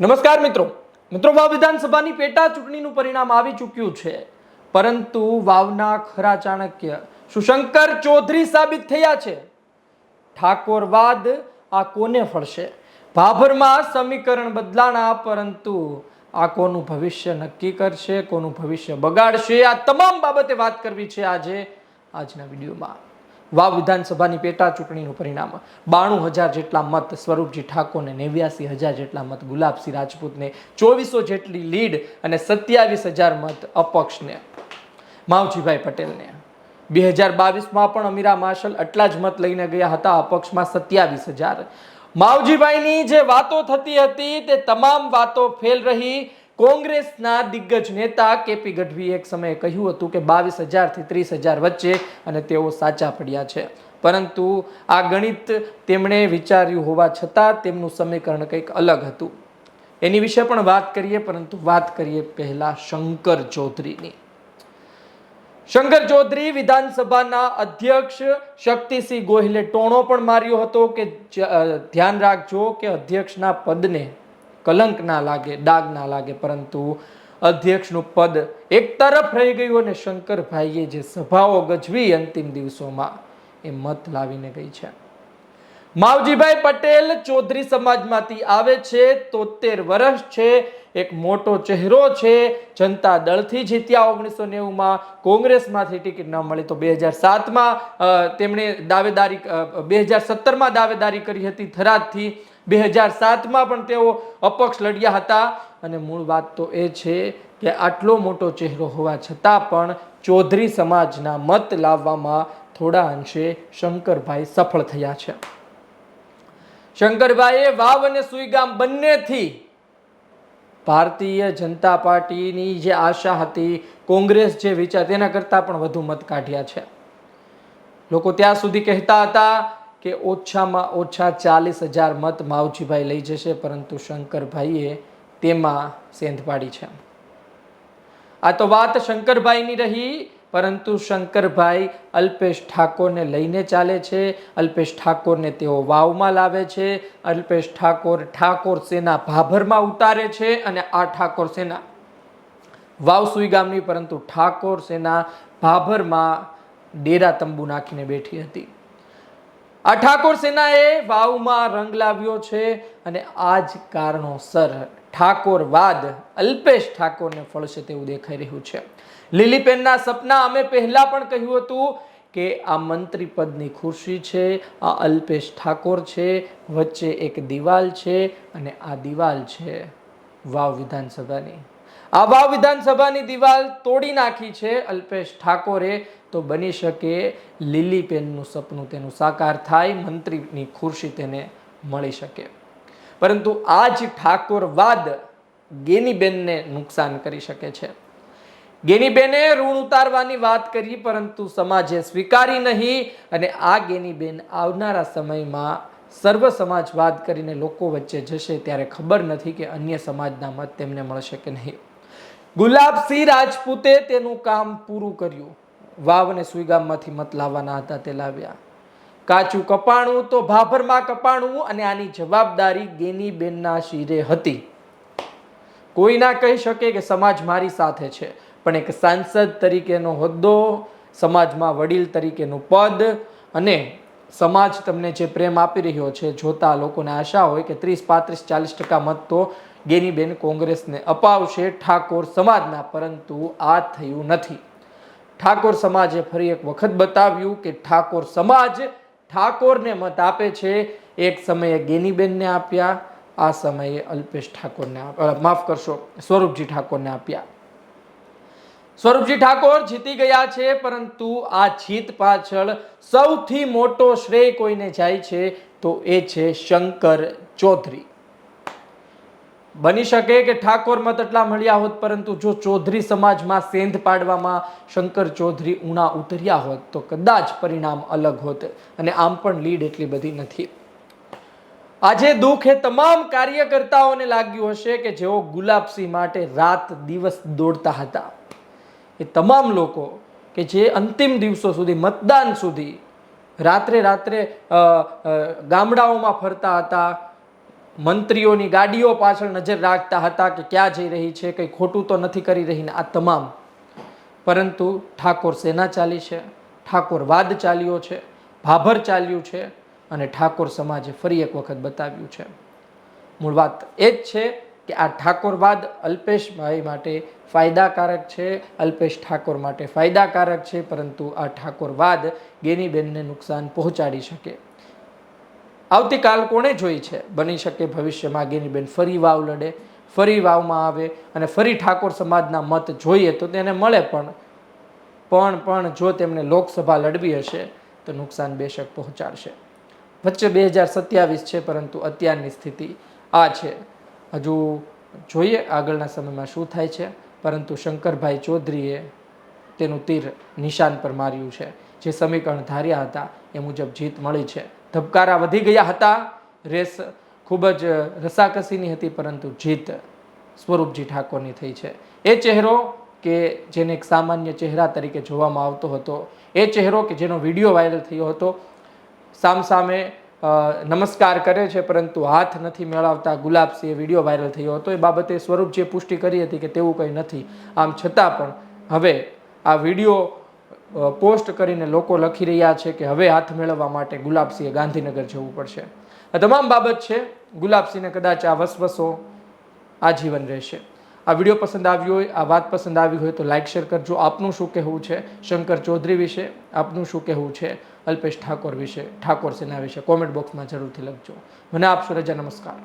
નમસ્કાર મિત્રો. મિત્રો, વાવ વિધાનસભાની પેટા ચૂંટણીનું પરિણામ આવી ચૂક્યું છે. પરંતુ વાવના ખરા ચાણક્ય સુશંકર ચૌધરી સાબિત થયા છે. ઠાકોરવાદ આ કોને ફળશે? ભાભરમાં સમીકરણ બદલાણા, પરંતુ આ કોનું ભવિષ્ય નક્કી કરશે, કોનું ભવિષ્ય બગાડશે? આ તમામ બાબતે વાત કરવી છે આજે, આજના વિડીયોમાં. વાવ વિધાનસભાની પેટા ચૂંટણીનું પરિણામ. બાણું હજાર જેટલા મત સ્વરૂપજી ઠાકોરને, નેવ્યાસી હજાર જેટલા મત ગુલાબસિંહ રાજપૂતને, ચોવીસો જેટલી લીડ અને સત્યાવીસ હજાર મત અપક્ષને. માવજીભાઈ પટેલને. બે હજાર બાવીસમાં પણ અમીરા માર્શલ આટલા જ મત લઈને ગયા હતા અપક્ષમાં સત્યાવીસ હજાર. માવજીભાઈની જે વાતો થતી હતી તે તમામ વાતો ફેલ રહી. કોંગ્રેસના દિગ્ગજ નેતા કેપી ગઢવીએ એક સમયે કહ્યું હતું કે બાવીસ હજારથી ત્રીસ હજાર વચ્ચે અને તેઓ સાચા પડ્યા છે. પરંતુ આ ગણિત તેમણે વિચાર્યું હોવા છતાં તેમનું સમીકરણ કંઈક અલગ હતું. એની વિશે પણ વાત કરીએ, પરંતુ વાત કરીએ પહેલાં શંકર ચૌધરીની. શંકર ચૌધરી વિધાનસભાના અધ્યક્ષ શક્તિસિંહ ગોહિલે ટોણો પણ માર્યો હતો કે ધ્યાન રાખજો કે અધ્યક્ષના પદને કલંક ના લાગે ડાગ ના લાગે, પરંતુ અધ્યક્ષનું પદ એક તરફ રહી ગયું અને શંકરભાઈએ જે સભાઓ ગજવી અંતિમ દિવસોમાં એ મત લાવીને ગઈ છે. માવજીભાઈ પટેલ ચૌધરી સમાજમાંથી આવે છે, તોતેર વર્ષ છે, એક મોટો ચહેરો છે, જનતા દળથી જીત્યા ઓગણીસો નેવુંમાં, કોંગ્રેસમાંથી ટિકિટ ન મળી તો બે હજાર સાતમાં તેમણે દાવેદારી બે હજાર સત્તરમાં દાવેદારી કરી હતી થરાદથી. બે હજાર સાતમાં પણ તેઓ અપક્ષ લડ્યા હતા. અને મૂળ વાત તો એ છે કે આટલો મોટો ચહેરો હોવા છતાં પણ ચૌધરી સમાજના મત લાવવામાં થોડા અંશે શંકરભાઈ સફળ થયા છે. શંકરભાઈએ વાવ અને સુઈગામ બંનેથી ભારતીય જનતા પાર્ટીની જે આશા હતી, કોંગ્રેસ જે વિચાર, તેના કરતાં પણ વધુ મત કાઢ્યા છે. લોકો ત્યાં સુધી કહેતા હતા કે ઓછામાં ઓછા ચાલીસ હજાર મત માવજીભાઈ લઈ જશે, પરંતુ શંકરભાઈએ તેમાં સેંધ પાડી છે. આ તો વાત શંકરભાઈની રહી, પરંતુ શંકરભાઈ અલ્પેશ ઠાકોરને લઈને ચાલે છે, અલ્પેશ ઠાકોરને તેઓ વાવમાં લાવે છે, અલ્પેશ ઠાકોર ઠાકોર સેના ભાભરમાં ઉતારે છે અને આ ઠાકોર સેના વાવ સુઈ ગામની, પરંતુ ઠાકોર સેના ભાભરમાં ડેરા તંબુ નાખીને બેઠી હતી. આ ઠાકોર સેનાએ વાવમાં રંગ લાવ્યો છે અને આ જ કારણોસર ઠાકોરવાદ અલ્પેશ ઠાકોરને ફળશે તેવું દેખાઈ રહ્યું છે. લીલીપેનના સપના અમે પહેલાં પણ કહ્યું હતું કે આ મંત્રી પદની ખુરશી છે, આ અલ્પેશ ઠાકોર છે, વચ્ચે એક દિવાલ છે અને આ દિવાલ છે વાવ વિધાનસભાની. આ વાવ વિધાનસભાની દિવાલ તોડી નાખી છે. અલ્પેશ ઠાકોરે તો બની શકે લીલીબેનનું સપનું તેનું સાકાર થાય, મંત્રીની ખુરશી તેને મળી શકે. પરંતુ આ જ ઠાકોરવાદ ગેનીબેનને નુકસાન કરી શકે છે. ગેનીબેને ઋણ ઉતારવાની વાત કરી, પરંતુ સમાજે સ્વીકારી નહીં અને આ ગેનીબેન આવનારા સમયમાં સર્વ સમાજવાદ કરીને લોકો વચ્ચે જશે ત્યારે ખબર નથી કે અન્ય સમાજના મત તેમને મળશે કે નહીં. ગુલાબસિંહ રાજપૂતે તેનું કામ પૂરું કર્યું. વાવને સુઈગામમાંથી મત લાવવાના હતા તે લાવ્યા. કાચું કપાણું તો ભાભરમાં કપાણું અને આની જવાબદારી ગેનીબેનના શિરે હતી. કોઈ ના કહી શકે કે સમાજ મારી સાથે છે, પણ એક સાંસદ તરીકેનો હોદ્દો, સમાજમાં વડીલ તરીકેનું પદ અને સમાજ તમને જે પ્રેમ આપી રહ્યો છે, જોતા લોકોને આશા હોય કે ત્રીસ, પાંત્રીસ, ચાલીસ ટકા મત તો ગેનીબેન કોંગ્રેસને અપાવશે. ઠાકોર સમાજના, પરંતુ આ થયું નથી. ઠાકોર સમાજે ફરી એક વખત બતાવ્યું કે ઠાકોર સમાજ ઠાકોરને મત આપે છે. એક સમયે ગેનીબેનને આપ્યા, આ સમયે અલ્પેશ ઠાકોરને માફ કરશો, સ્વરૂપજી ઠાકોરને આપ્યા. સ્વરૂપજી ઠાકોર જીતી ગયા છે, પરંતુ આ જીત પાછળ સૌથી મોટો શ્રેય કોઈને જાય છે, તો એ છે શંકર ચૌધરી. બની શકે કે ઠાકોર મત એટલા મળ્યા હોત, પરંતુ જો ચૌધરી સમાજમાં સેંધ પાડવામાં શંકર ચૌધરી ઉણા ઉતર્યા હોત, તો કદાચ પરિણામ અલગ હોત અને આમ પણ લીડ એટલી બધી નથી. આજે દુઃખ એ તમામ કાર્યકર્તાઓને લાગ્યું હશે કે જેઓ ગુલાબસિંહ માટે રાત દિવસ દોડતા હતા. એ તમામ લોકો કે જે અંતિમ દિવસો સુધી, મતદાન સુધી રાત્રે રાત્રે ગામડાઓમાં ફરતા હતા, મંત્રીઓની ગાડીઓ પાછળ નજર રાખતા હતા કે ક્યાં જઈ રહી છે, કંઈ ખોટું તો નથી કરી રહીને, આ તમામ. પરંતુ ઠાકોર સેના ચાલી છે, ઠાકોર વાદ ચાલ્યો છે, ભાભર ચાલ્યું છે અને ઠાકોર સમાજે ફરી એક વખત બતાવ્યું છે. મૂળ વાત એ જ છે કે આ ઠાકોરવાદ અલ્પેશભાઈ માટે ફાયદાકારક છે, અલ્પેશ ઠાકોર માટે ફાયદાકારક છે, પરંતુ આ ઠાકોરવાદ ગેનીબેનને નુકસાન પહોંચાડી શકે. આવતીકાલ કોણે જોઈ છે? બની શકે ભવિષ્યમાં ગેનીબેન ફરી વાવ લડે, ફરી વાવમાં આવે અને ફરી ઠાકોર સમાજના મત જોઈએ તો તેને મળે પણ. પણ પણ જો તેમને લોકસભા લડવી હશે તો નુકસાન બેશક પહોંચાડશે. વચ્ચે બે હજાર સત્યાવીસ છે, પરંતુ અત્યારની સ્થિતિ આ છે. હજુ જોઈએ આગળના સમયમાં શું થાય છે, પરંતુ શંકરભાઈ ચૌધરીએ તેનું તીર નિશાન પર માર્યું છે. જે સમીકરણ ધાર્યા હતા, એ મુજબ જીત મળી છે. ધબકારા વધી ગયા હતા, રેસ ખૂબ જ રસાકસીની હતી, પરંતુ જીત સ્વરૂપજી ઠાકોરની થઈ છે. એ ચહેરો કે જેને એક સામાન્ય ચહેરા તરીકે જોવામાં આવતો હતો, એ ચહેરો કે જેનો વીડિયો વાયરલ થયો હતો સામસામે નમસ્કાર કરે છે, પરંતુ હાથ નથી મેળવતા. ગુલાબસિંહ વીડિયો વાયરલ થયો હતો. એ બાબતે સ્વરૂપજીએ પુષ્ટિ કરી હતી કે તેવું કંઈ નથી. આમ છતાં પણ હવે આ વીડિયો પોસ્ટ કરીને લોકો લખી રહ્યા છે કે હવે હાથ મેળવવા માટે ગુલાબસિંહે ગાંધીનગર જવું પડશે. આ તમામ બાબત છે. ગુલાબસિંહને કદાચ આ વસવસો આજીવન રહેશે. આ વીડિયો પસંદ આવ્યો હોય, આ વાત પસંદ આવી હોય તો લાઇક શેર કરજો. આપનું શું કહેવું છે? શંકર ચૌધરી વિશે આપનું શું કહેવું છે? અલ્પેશ ઠાકોર વિશે ઠાકોર સેના વિશે કોમેન્ટ બોક્સમાં જરૂરથી લખજો. મને આપશો રજા નમસ્કાર.